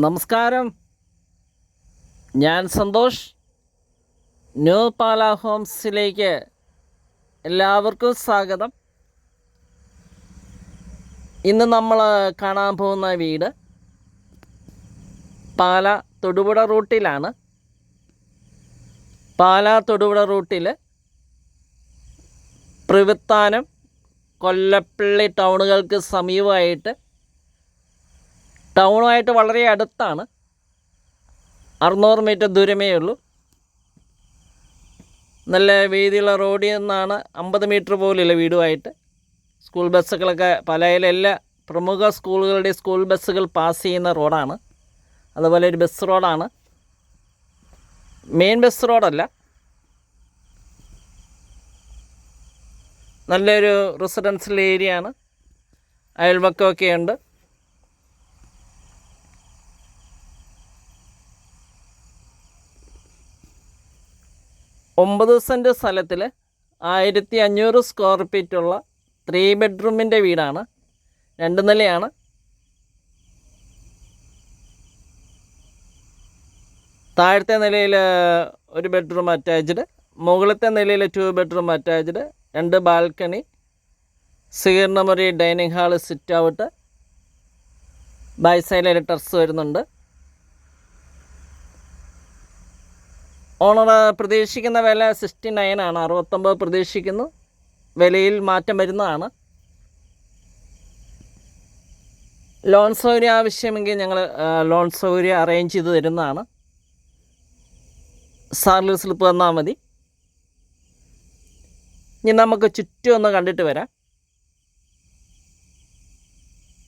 നമസ്കാരം. ഞാൻ സന്തോഷ്. ന്യൂ പാല ഹോംസിലേക്ക് എല്ലാവർക്കും സ്വാഗതം. ഇന്ന് നമ്മൾ കാണാൻ പോകുന്ന വീട് പാല തൊടുപുഴ റൂട്ടിലാണ്. പാല തൊടുപുഴ റൂട്ടിൽ പ്രിവിത്താനം കൊല്ലപ്പള്ളി ടൗണുകൾക്ക് സമീപമായിട്ട് ടൗണുമായിട്ട് വളരെ അടുത്താണ്. അറുന്നൂറ് മീറ്റർ ദൂരമേ ഉള്ളൂ. നല്ല വീതിയുള്ള റോഡിൽ നിന്നാണ് അമ്പത് മീറ്റർ പോലുള്ള വീടുമായിട്ട് സ്കൂൾ ബസ്സുകളൊക്കെ പലയിലെ എല്ലാ പ്രമുഖ സ്കൂളുകളുടെ സ്കൂൾ ബസ്സുകൾ പാസ് ചെയ്യുന്ന റോഡാണ്. അതുപോലെ ഒരു ബസ് റോഡാണ്. മെയിൻ ബസ് റോഡല്ല. നല്ലൊരു റെസിഡൻഷ്യൽ ഏരിയ ആണ് അയൽവക്കമൊക്കെ ഉണ്ട് ഒമ്പത് സെന്റ് സ്ഥലത്തിൽ ആയിരത്തി അഞ്ഞൂറ് സ്ക്വയർ ഫീറ്റുള്ള ത്രീ ബെഡ്റൂമിന്റെ വീടാണ്. രണ്ട് നിലയാണ്. താഴത്തെ നിലയിൽ ഒരു ബെഡ്റൂം അറ്റാച്ച്ഡ് മുകളിലത്തെ നിലയിൽ ടു ബെഡ്റൂം അറ്റാച്ച്ഡ് രണ്ട് balcony സ്വീകരണമുറി dining hall sit out by സൈഡിൽ ടെറസ് വരുന്നുണ്ട്. ഓണർ പ്രതീക്ഷിക്കുന്ന വില സിക്സ്റ്റി നയൻ ആണ്. അറുപത്തൊമ്പത് പ്രതീക്ഷിക്കുന്നു. വിലയിൽ മാറ്റം വരുന്നതാണ്. ലോൺ സൗകര്യം ആവശ്യമെങ്കിൽ ഞങ്ങൾ ലോൺ സൗകര്യം അറേഞ്ച് ചെയ്ത് തരുന്നതാണ്. സാറിൽ സ്ലിപ്പ് തന്നാൽ മതി. ഇനി നമുക്ക് ചുറ്റും ഒന്ന് കണ്ടിട്ട് വരാം.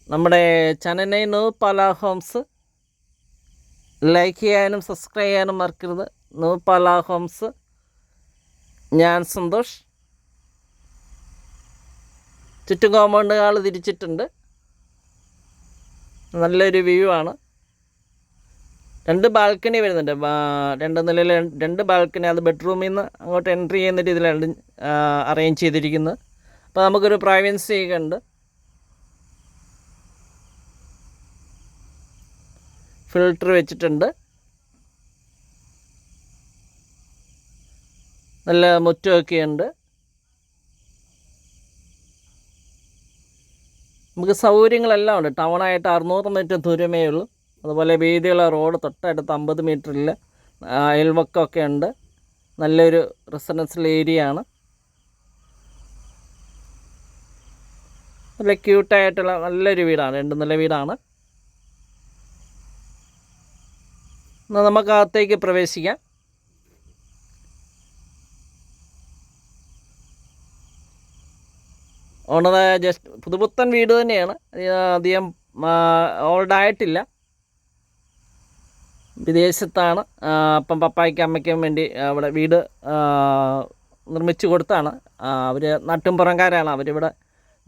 നമ്മുടെ ചനനൈ നൂ പല ഹോംസ്. ലൈക്ക് ചെയ്യാനും സബ്സ്ക്രൈബ് ചെയ്യാനും മറക്കരുത്. നൂ പല ഹോംസ്. ഞാൻ സന്തോഷ്. ചുറ്റും കോമ്പൗണ്ട് ആൾ തിരിച്ചിട്ടുണ്ട്. നല്ലൊരു വ്യൂ ആണ്. രണ്ട് ബാൽക്കണി വരുന്നുണ്ട്. രണ്ട് നിലയിൽ രണ്ട് ബാൽക്കണി അത് ബെഡ്റൂമിൽ നിന്ന് അങ്ങോട്ട് എൻട്രി ചെയ്യുന്ന രീതിയിലാണ് അറേഞ്ച് ചെയ്തിരിക്കുന്നത്. അപ്പോൾ നമുക്കൊരു പ്രൈവൻസി ഒക്കെ ഉണ്ട്. ഫിൽട്ടർ വെച്ചിട്ടുണ്ട്. നല്ല മുറ്റമൊക്കെ ഉണ്ട്. നമുക്ക് സൗകര്യങ്ങളെല്ലാം ഉണ്ട്. ടൗണായിട്ട് അറുന്നൂറ് മീറ്റർ ദൂരമേ ഉള്ളൂ. അതുപോലെ വീതിയുള്ള റോഡ് തൊട്ടടുത്ത് അമ്പത് മീറ്ററിൽ അയൽവക്കമൊക്കെ ഉണ്ട്. നല്ലൊരു റെസിഡൻഷ്യൽ ഏരിയ ആണ്. നല്ല ക്യൂട്ടായിട്ടുള്ള നല്ലൊരു വീടാണ്. രണ്ട് നില വീടാണ്. എന്നാൽ നമുക്ക് അകത്തേക്ക് പ്രവേശിക്കാം. ഓണർ ജസ്റ്റ് പുതുപുത്തൻ വീട് തന്നെയാണ്. അധികം- ഓൾഡായിട്ടില്ല വിദേശത്താണ്. അപ്പം പപ്പായ്ക്കും അമ്മയ്ക്കും വേണ്ടി അവിടെ വീട് നിർമ്മിച്ചു കൊടുത്താണ്. അവർ നാട്ടുംപുറംകാരാണ് അവരിവിടെ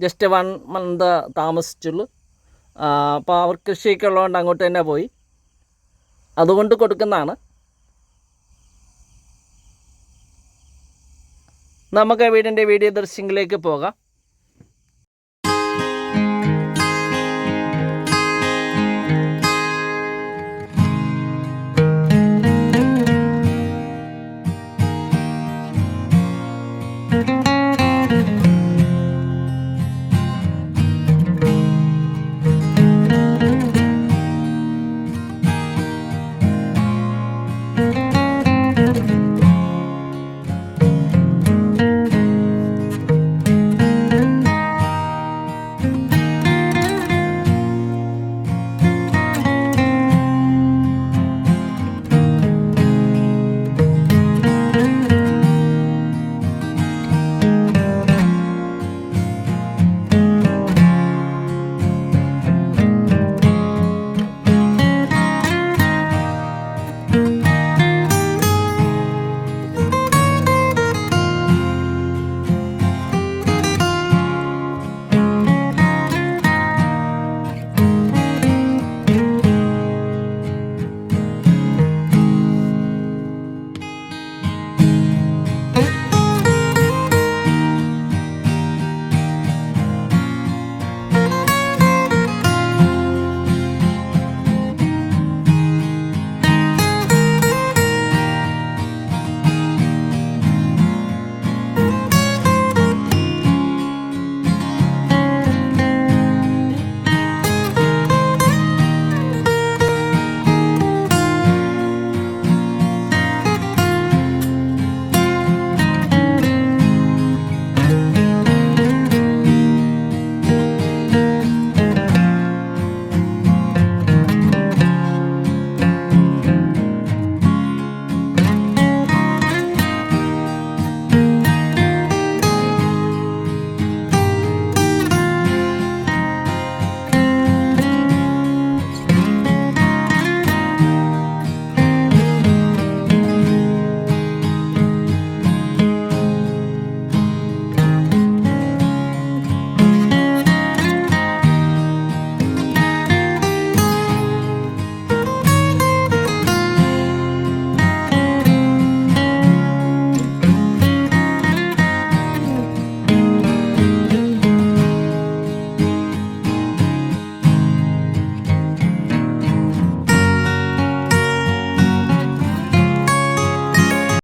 ജസ്റ്റ് വൺ മന്ത് താമസിച്ചുള്ളൂ. അപ്പോൾ അവർ കൃഷിയൊക്കെ ഉള്ളതുകൊണ്ട് അങ്ങോട്ട് തന്നെ പോയി. അതുകൊണ്ട് കൊടുക്കുന്നതാണ്. നമുക്ക് വീടിന്റെ വീഡിയോ ദൃശ്യങ്ങളിലേക്ക് പോകാം.